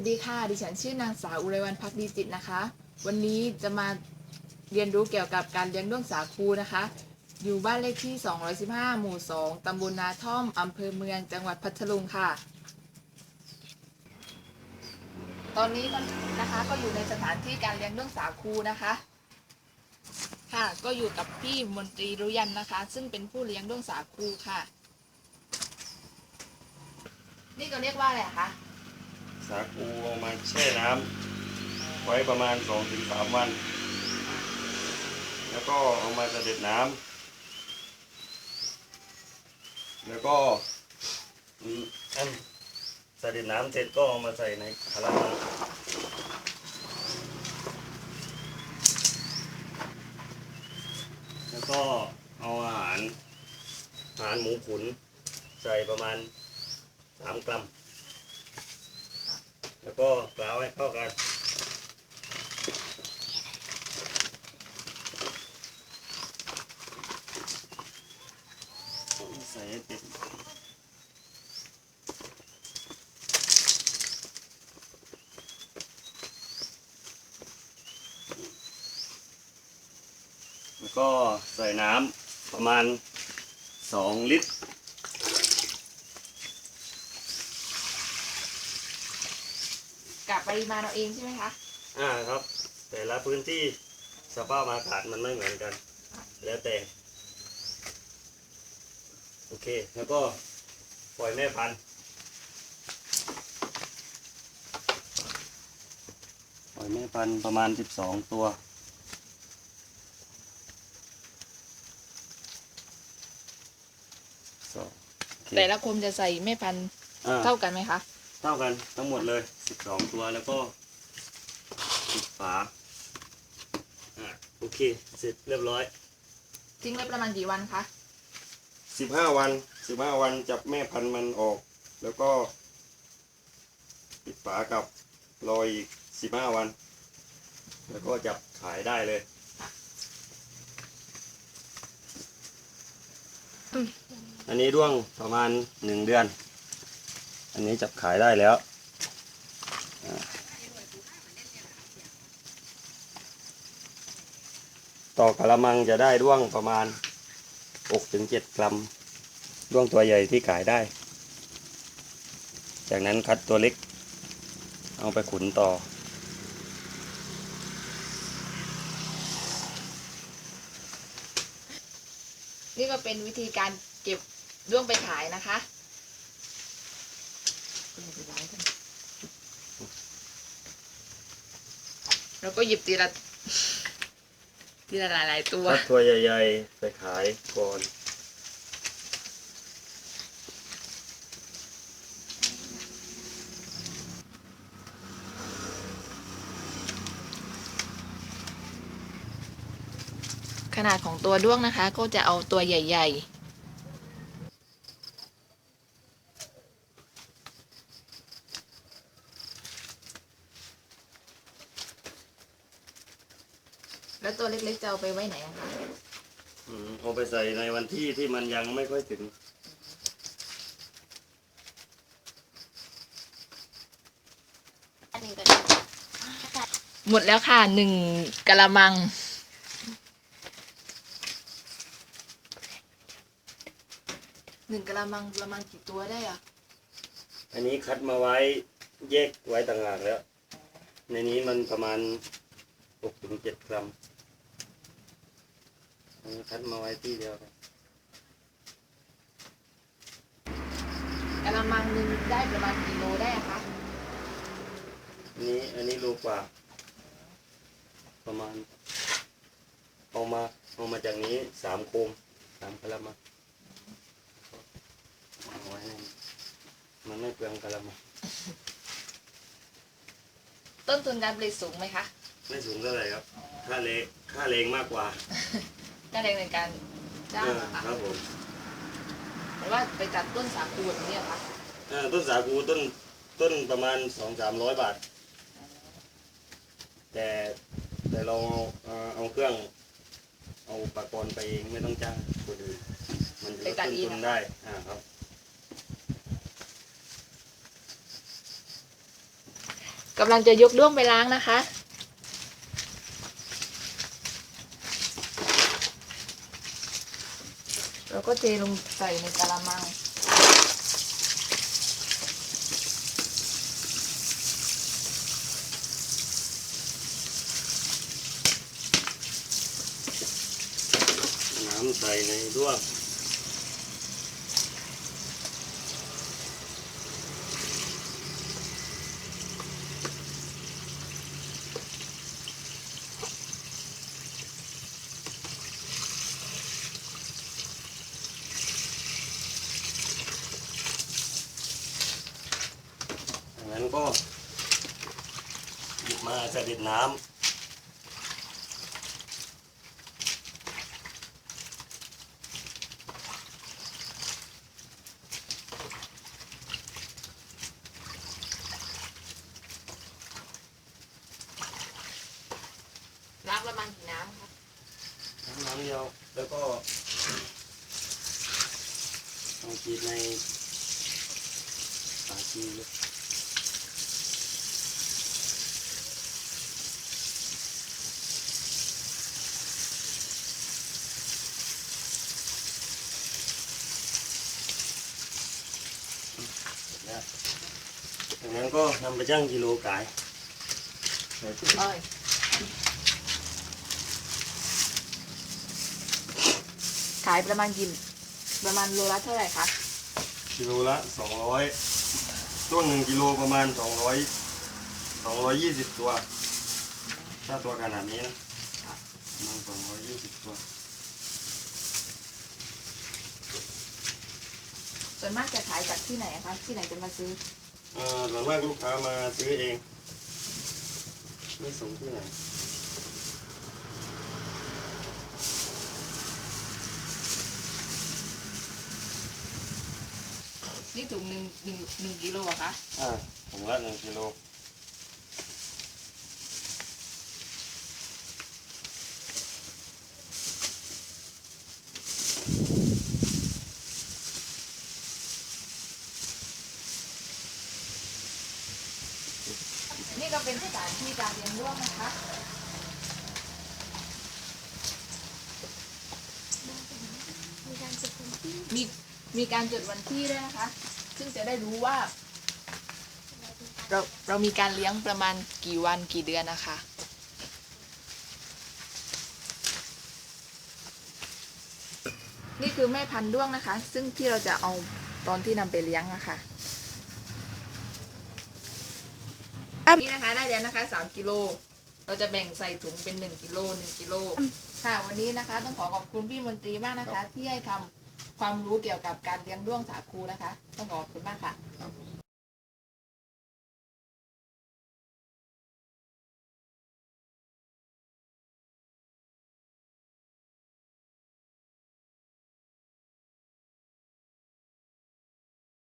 วัสดีค่ะ ดิฉันชื่อนางสาวอุไรวันพักดีจิตนะคะ วันนี้จะมาเรียนรู้เกี่ยวกับการเลี้ยงด้วงสาคูนะคะ อยู่บ้านเลขที่ 215 หมู่ 2 ตำบลนาท่อม อำเภอเมือง จังหวัดพัทลุงค่ะ ตอนนี้นะคะก็อยู่ในสถานที่การเลี้ยงด้วงสาคูนะคะ ค่ะ ก็อยู่กับพี่มนตรีรุยันนะคะ ซึ่งเป็นผู้เลี้ยงด้วงสาคูค่ะ นี่ก็เรียกว่าอะไรคะ สาคูเอามาแช่น้ำไว้ประมาณสองถึงสามวัน แล้วก็เอามาเสด็จน้ำแล้วก็อืมอันเสด็จน้ำเสร็จก็เอามาใส่ในกระมังแล้วก็เอาอาหารอาหารหมูขุนใส่ประมาณสามกรัม แล้วก็กล่าวให้เข้ากันใส่ให้ติดแล้วก็ใส่น้ำประมาณสองลิตร กับปริมาณเราเองใช่ไหมคะอ่าครับ แต่ละพื้นที่สภาพอากาศมันไม่เหมือนกัน แล้วแต่ โอเค แล้วก็ปล่อยแม่พันธุ์ปล่อยแม่พันธุ์ประมาณ12ตัว สองโอเคแต่ละคมจะใส่แม่พันธุ์อ่า เท่ากันไหมคะ เท่ากันทั้งหมดเลย 12 ตัวแล้วก็ปิดฝาอ่าโอเค เสร็จเรียบร้อย ทิ้งไว้ประมาณกี่วันคะ15 วัน 15 วันจับแม่พันธุ์มันออก แล้วก็ ปิดฝากับรออีก 15 วัน แล้วก็จับขายได้เลย อันนี้ด้วงประมาณ 1 เดือน อันนี้จับขายได้แล้ว ต่อกระมังจะได้ด้วงประมาณ6ถึง7กรัมด้วงตัวใหญ่ที่ขายได้ จากนั้นคัดตัวเล็ก เอาไปขุนต่อ นี่ก็เป็นวิธีการเก็บด้วงไปขายนะคะ แล้วก็หยิบทีละทีละหลายๆตัว คัดตัวใหญ่ๆ ไปขายก่อน ขนาดของตัวด้วงนะคะ ก็จะเอาตัวใหญ่ ๆ ตัวเล็กๆจะเอาไปไว้ไหนอะคะอืมเอาไปใส่ในวันที่ที่มันยังไม่ค่อยถึงหมดแล้วค่ะหนึ่งกะละมัง หนึ่งกะละมังกะละมังกี่ตัวได้อะอันนี้คัดมาไว้แยกไว้ต่างหากแล้ว ในนี้มันประมาณ6ถึง7กรัมอันนี้ คัดมาไว้ที่เดียวกันกะละมังหนึ่งได้ประมาณกี่โลได้อะคะอันนี้อันนี้รูกว่า ประมาณเอามาเอามาจากนี้สามโคมสามกะละมังเอาไว้ในนี้มันไม่เปลืองกะละมังต้นทุนการผลิตสูงไหมคะ ไม่สูงเท่าไหร่ครับ ค่าเลงค่าเลงมากกว่า การแรงในการจ้างเอออะคะครับผมหรือว่าไปจัดต้นสาคูแบบนี้อะคะเออต้นสาคูต้นต้นประมาณสองสามร้อยบาท แต่แต่เราเอ่อเอาเครื่อง เอาอุปกรณ์ไปเองไม่ต้องจ้างคนอื่นมันจะลดต้นทุนได้อ่าครับกำลังจะยกด้วงไปล้างนะคะ เรา ก็เทลงใส่ในกะละมัง น้ำใส่ในด้วงจากนั้นก็หยิบ มาจะเด็ดน้ำล้างประมาณกี่น้ำคะน้ำเดียวแล้วก็ต้องฉีดในฝาชี จากนั้นก็นำไปชั่งกิโลขายเอ้ยขายประมาณกี่ประมาณโลละเท่าไหร่คะกิโลละสองร้อยต้นหนึ่งกิโลประมาณสองร้อยสองร้อยยี่สิบตัว ถ้าตัวขนาดนี้นะประมาณสองร้อยยี่สิบตัว ส่วนมากจะขายจากที่ไหนอะคะที่ไหนจะมาซื้อ เอ่อส่วนมากลูกค้ามาซื้อเอง ไม่ส่งที่ไหนนี่ถุงหนึ่งหนึ่งหนึ่งกิโลอะคะอ่าถุงละหนึ่งกิโล นี่ก็เป็นสถานที่ การเลี้ยงด้วงนะคะมีการจดวันที่มีมีการจดวันที่ด้วยนะคะ ซึ่งจะได้รู้ว่า เราเรามีการเลี้ยงประมาณกี่วันกี่เดือนนะคะ นี่คือแม่พันธุ์ด้วงนะคะ ซึ่งที่เราจะเอาตอนที่นำไปเลี้ยงนะคะ นี่นะคะได้แล้วนะคะสามกิโลเราจะแบ่งใส่ถุงเป็นหนึ่งกิโลหนึ่งกิโลค่ะวันนี้นะคะ ต้องขอขอบคุณพี่มนตรีมากนะคะ ที่ให้คำความรู้เกี่ยวกับการเลี้ยงด้วงสาคูนะคะ ต้องขอขอบคุณมากค่ะ